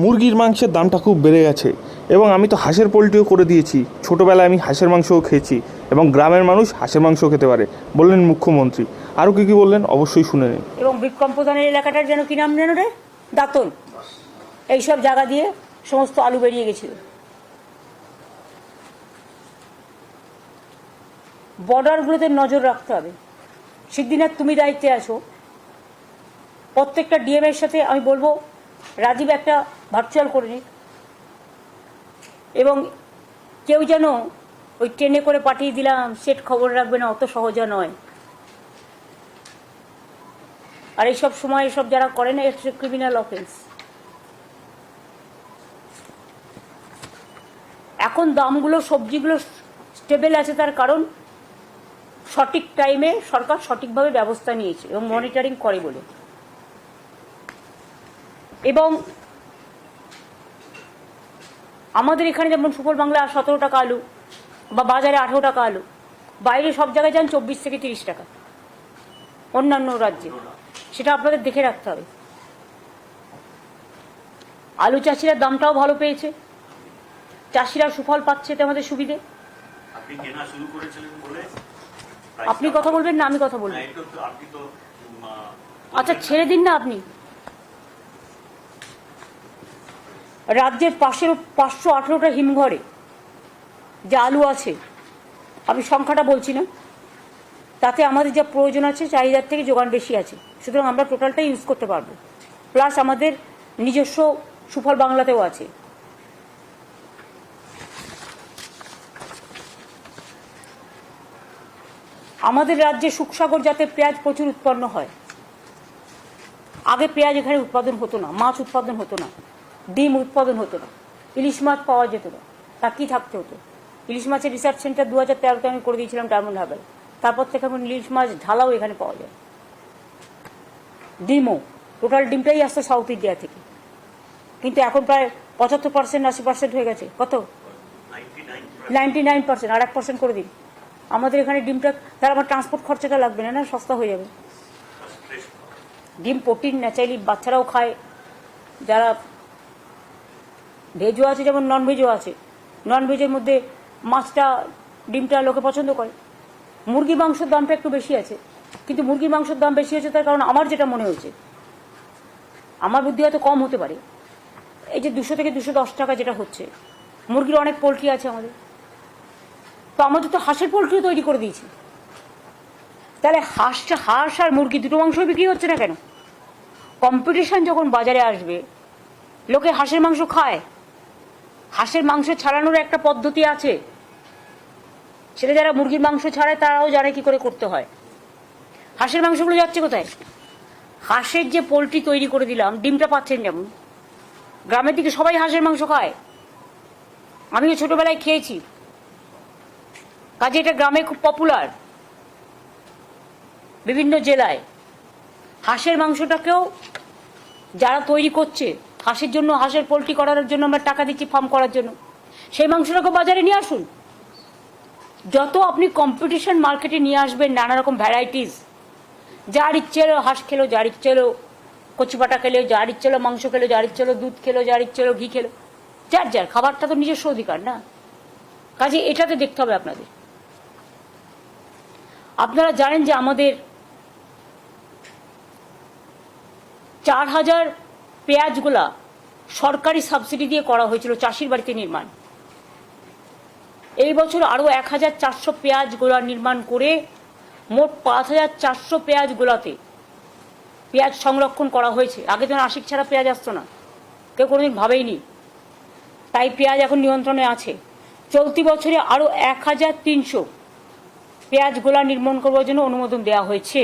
মুরগির মাংসের দামটা খুব বেড়ে গেছে এবং আমি তো হাঁসের পোলট্রিও করে দিয়েছি। ছোটোবেলায় আমি হাঁসের মাংসও খেয়েছি এবং গ্রামের মানুষ হাঁসের মাংসও খেতে পারে, বললেন মুখ্যমন্ত্রী। আরও কী কী বললেন অবশ্যই শুনে নিন। এবং বিক্রম প্রধানের এলাকাটার যেন কি নাম যেন রে? দাঁতন। এইসব জায়গা দিয়ে সমস্ত আলু বেরিয়ে গেছিল। বর্ডারগুলোতে নজর রাখতে হবে। সিদ্ধিনাথ তুমি দায়িত্বে আছো। প্রত্যেকটা ডিএম এর সাথে আমি বলব, রাজীব একটা ভার্চুয়াল করে নিক এবং কেউ যেন ওই ট্রেনে করে পাঠিয়ে দিলাম, সেট খবর রাখবে না, অত সহজা নয়। আর এইসব সময় এসব যারা করে না এটা ক্রিমিনাল অফেন্স এখন দামগুলো, সবজিগুলো স্টেবল আছে তার কারণ সঠিক টাইমে সরকার সঠিকভাবে ব্যবস্থা নিয়েছে এবং মনিটরিং করে বলে। এবং আমাদের এখানে যেমন সুফল বাংলা সতেরো টাকা আলু বা বাজারে আঠেরো টাকা আলু বাইরে সব জায়গায় যান চব্বিশ থেকে তিরিশ টাকা। অন্যান্য রাজ্যে। সেটা আপনাদের দেখে রাখতে হবে। আলু চাষিরা দামটাও ভালো পেয়েছে। চাষিরা সুফল পাচ্ছে এতে আমাদের সুবিধে। আপনি কথা বলবেন না আমি কথা বলব। আচ্ছা ছেড়ে দিন না আপনি। রাজ্যের পাশের পাঁচশো আঠেরোটা হিমঘরে যে আলু আছে, আমি সংখ্যাটা বলছি না, তাতে আমাদের যা প্রয়োজন আছে, চাহিদার থেকে যোগান বেশি আছে, সুতরাং আমরা টোটালটাই ইউজ করতে পারব। প্লাস আমাদের নিজস্ব সুফল বাংলাতেও আছে। আমাদের রাজ্যে সুখসাগর যাতে পেঁয়াজ প্রচুর উৎপন্ন হয়। আগে পেঁয়াজ এখানে উৎপাদন হতো না, মাছ উৎপাদন হতো না। ডিম উৎপাদন হতো না। ইলিশ মাছ পাওয়া যেত না। তা কি থাকতে হতো? ইলিশ মাছের রিসার্চ সেন্টার দু হাজার তেরোতে আমি করে দিয়েছিলাম ডায়মন্ড হারবারে তারপর থেকে এখন ইলিশ মাছ ঢালাও এখানে পাওয়া যায়। ডিমও টোটাল ডিমটাই আসতো সাউথ ইন্ডিয়া থেকে। কিন্তু এখন প্রায় পঁচাত্তর পার্সেন্ট আশি পার্সেন্ট হয়ে গেছে। কত? 99 নাইনটি নাইন পার্সেন্ট আর এক পার্সেন্ট করে দিন। আমাদের এখানে ডিমটা, তার আমার ট্রান্সপোর্ট খরচাটা লাগবে না না, সস্তা হয়ে যাবে। ডিম প্রোটিন ন্যাচারালি বাচ্চারাও খায়। যারা ভেজও আছে, যেমন নন ভেজও আছে। নন ভেজের মধ্যে মাছটা, ডিমটা লোকে পছন্দ করে। মুরগি মাংসের দামটা একটু বেশি আছে। কিন্তু মুরগি মাংসের দাম বেশি আছে তার কারণ আমার যেটা মনে হয়েছে, আমার বুদ্ধি হয়তো কম হতে পারে। এই যে দুশো থেকে দুশো দশ টাকা যেটা হচ্ছে, মুরগির অনেক পোলট্রি আছে আমাদের। তো আমাদের তো হাঁসের পোলট্রিও তৈরি করে দিয়েছি। তাহলে হাঁসটা হাঁস আর মুরগি দুটো মাংস বিক্রি হচ্ছে না কেন? কম্পিটিশন যখন বাজারে আসবে, লোকে হাঁসের মাংস খায়। হাঁসের মাংস ছাড়ানোর একটা পদ্ধতি আছে। সেটা যারা মুরগির মাংস ছাড়ায় তারাও জানে কি করে করতে হয়। হাঁসের মাংসগুলো যাচ্ছে কোথায়? হাঁসের যে পোলট্রি তৈরি করে দিলাম, ডিমটা পাচ্ছেন যেমন। গ্রামের দিকে সবাই হাঁসের মাংস খায়। আমিও ছোটবেলায় খেয়েছি। কাজে এটা গ্রামে খুব পপুলার বিভিন্ন জেলায়। হাঁসের মাংসটাকেও যারা তৈরি করছে হাঁসের জন্য, হাঁসের পোলট্রি করার জন্য, আমরা টাকা দিচ্ছি ফার্ম করার জন্য। সেই মাংসটাকে বাজারে নিয়ে আসুন। যত আপনি কম্পিটিশন মার্কেটে নিয়ে আসবেন, নানা রকম ভ্যারাইটিস যার ইচ্ছে এলো হাঁস খেলো, যার ইচ্ছে এলো কচুপাটা খেলো, যার ইচ্ছে এলো মাংস খেলো, যার ইচ্ছে এলো দুধ খেলো, যার ইচ্ছে এলো ঘি খেলো। যার যার, খাবারটা তো নিজস্ব অধিকার না? কাজে এটাতে দেখতে হবে আপনাদের। আপনারা জানেন যে আমাদের চার হাজার পেঁয়াজগুলা সরকারি সাবসিডি দিয়ে করা হয়েছিল চাষির বাড়িতে নির্মাণ। এই বছর আরও এক হাজার চারশো পেঁয়াজ গোলা নির্মাণ করে মোট পাঁচ হাজার চারশো পেঁয়াজ গোলাতে পেঁয়াজ সংরক্ষণ করা হয়েছে। আগে যেন আশিক ছাড়া পেঁয়াজ আসতো না। কেউ কোনোদিন ভাবেইনি। তাই পেঁয়াজ এখন নিয়ন্ত্রণে আছে। চলতি বছরে আরও এক হাজার তিনশো পেঁয়াজ গোলা নির্মাণ করবার জন্য অনুমোদন দেওয়া হয়েছে।